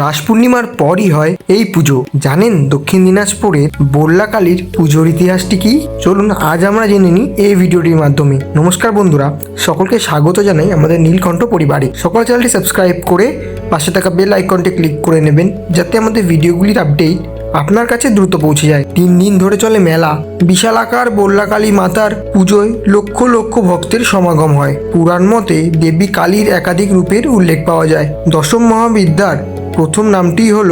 রাস পূর্ণিমার পরই হয় এই পুজো। জানেন দক্ষিণ দিনাজপুরের বল্লাকালীর পুজোর ইতিহাসটি কি? চলুন আজ আমরা জেনে নিই এই ভিডিওটির মাধ্যমে। নমস্কার বন্ধুরা, সকলকে স্বাগত জানাই আমাদের নীলকণ্ঠ পরিবারে। সকল চ্যানেলটি সাবস্ক্রাইব করে পাশে থাকা বেল আইকনটি ক্লিক করে নেবেন, যাতে আমাদের ভিডিওগুলির আপডেট আপনার কাছে দ্রুত পৌঁছে যায়। তিন দিন ধরে চলে মেলা। বিশাল আকার বল্লাকালী মাতার পুজোয় লক্ষ লক্ষ ভক্তের সমাগম হয়। পুরাণ মতে দেবী কালীর একাধিক রূপের উল্লেখ পাওয়া যায়। দশম মহাবিদ্যার প্রথম নামটি হল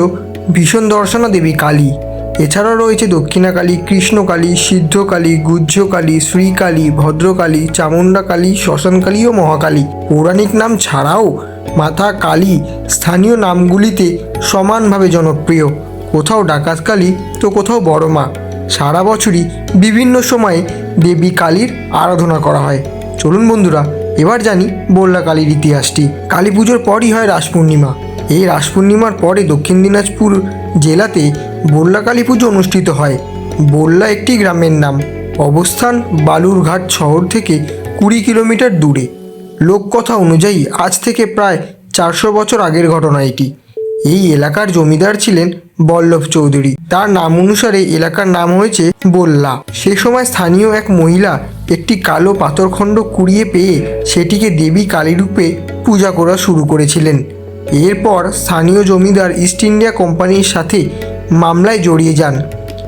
ভীষণ দর্শনা দেবী কালী। এছাড়াও রয়েছে দক্ষিণাকালী, কৃষ্ণকালী, সিদ্ধকালী, গুহ্যকালী, শ্রীকালী, ভদ্রকালী চামুণ্ডা কালী শ্মশানকালী ও মহাকালী। পৌরাণিক নাম ছাড়াও মাথা কালী স্থানীয় নামগুলিতে সমানভাবে জনপ্রিয়। কোথাও ডাকাতকালী তো কোথাও বড় মা। সারা বছরই বিভিন্ন সময়ে দেবী কালীর আরাধনা করা হয়। চলুন বন্ধুরা, এবার জানি বল্লা কালীর ইতিহাসটি। কালী পুজোর পরই হয় রাস পূর্ণিমা। এই রাস পূর্ণিমার পরে দক্ষিণ দিনাজপুর জেলাতে বল্লা কালী পুজো অনুষ্ঠিত হয়। বল্লা একটি গ্রামের নাম। অবস্থান বালুরঘাট শহর থেকে কুড়ি কিলোমিটার দূরে। লোককথা অনুযায়ী আজ থেকে প্রায় চারশো বছর আগের ঘটনা এটি। এই এলাকার জমিদার ছিলেন বল্লভ চৌধুরী। তার নাম অনুসারে এলাকার নাম হয়েছে বল্লা। সে সময় স্থানীয় এক মহিলা একটি কালো পাথরখণ্ড কুড়িয়ে পেয়ে সেটিকে দেবী কালীরূপে পূজা করা শুরু করেছিলেন। এরপর স্থানীয় জমিদার ইস্ট ইন্ডিয়া কোম্পানির সাথে মামলায় জড়িয়ে যান।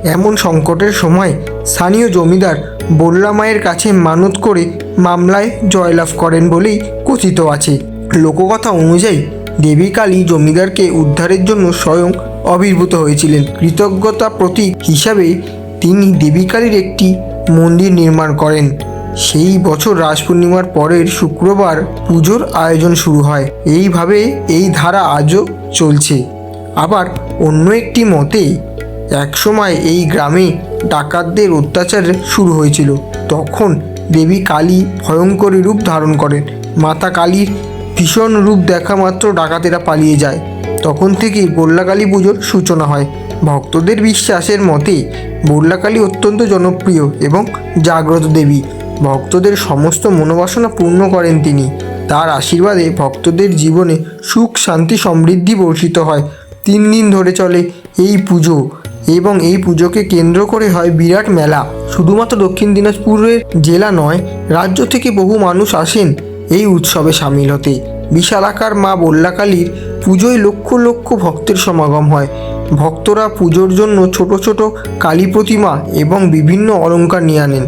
এমন সংকটের সময় স্থানীয় জমিদার বল্লা মায়ের কাছে মানত করে মামলায় জয়লাভ করেন বলেই কথিত আছে। লোককথা অনুযায়ী দেবী কালী জমিদারকে উদ্ধারের জন্য স্বয়ং আবির্ভূত হয়েছিলেন। কৃতজ্ঞতা প্রতীক হিসাবে তিনি দেবী কালীর একটি মন্দির নির্মাণ করেন। সেই বছর রাস পূর্ণিমার পরের শুক্রবার পুজোর আয়োজন শুরু হয়। এইভাবে এই ধারা আজও চলছে। আবার অন্য একটি মতে, একসময় এই গ্রামে ডাকাতদের অত্যাচার শুরু হয়েছিল। তখন দেবী কালী ভয়ঙ্করী রূপ ধারণ করেন। মাতা কালীর ভীষণ রূপ দেখা মাত্র ডাকাতেরা পালিয়ে যায়। তখন থেকেই বল্লাকালী পুজোর সূচনা হয়। ভক্তদের বিশ্বাসের মতে, বল্লাকালী অত্যন্ত জনপ্রিয় এবং জাগ্রত দেবী। ভক্তদের সমস্ত মনোবাসনা পূর্ণ করেন তিনি। তার আশীর্বাদে ভক্তদের জীবনে সুখ, শান্তি, সমৃদ্ধি বর্ষিত হয়। তিন দিন ধরে চলে এই পুজো এবং এই পুজোকে কেন্দ্র করে হয় বিরাট মেলা। শুধুমাত্র দক্ষিণ দিনাজপুরের জেলা নয়, রাজ্য থেকে বহু মানুষ আসেন এই উৎসবে সামিল হতে। বিশালাকার মা বল্লাকালীর পুজোয় লক্ষ লক্ষ ভক্তের সমাগম হয়। ভক্তরা পুজোর জন্য ছোট ছোট কালী প্রতিমা এবং বিভিন্ন অলংকার নিয়ে আনেন।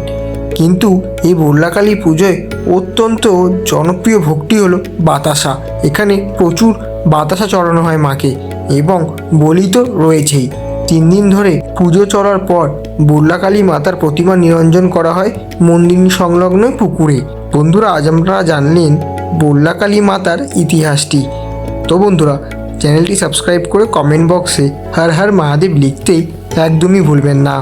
কিন্তু এই বল্লাকালী পুজোয় অত্যন্ত জনপ্রিয় ভক্তি হলো বাতাসা। এখানে প্রচুর বাতাসা চড়ানো হয় মাকে এবং বলি তো রয়েছেই। তিন দিন ধরে পুজো চলার পর বল্লাকালী মাতার প্রতিমা নিরঞ্জন করা হয় মন্দির সংলগ্ন পুকুরে। বন্ধুরা, আজ আমরা জানলেন বল্লাকালী মাতার ইতিহাসটি। তো বন্ধুরা, চ্যানেলটি সাবস্ক্রাইব করে কমেন্ট বক্সে হর হর মহাদেব লিখতে একদমই ভুলবেন না।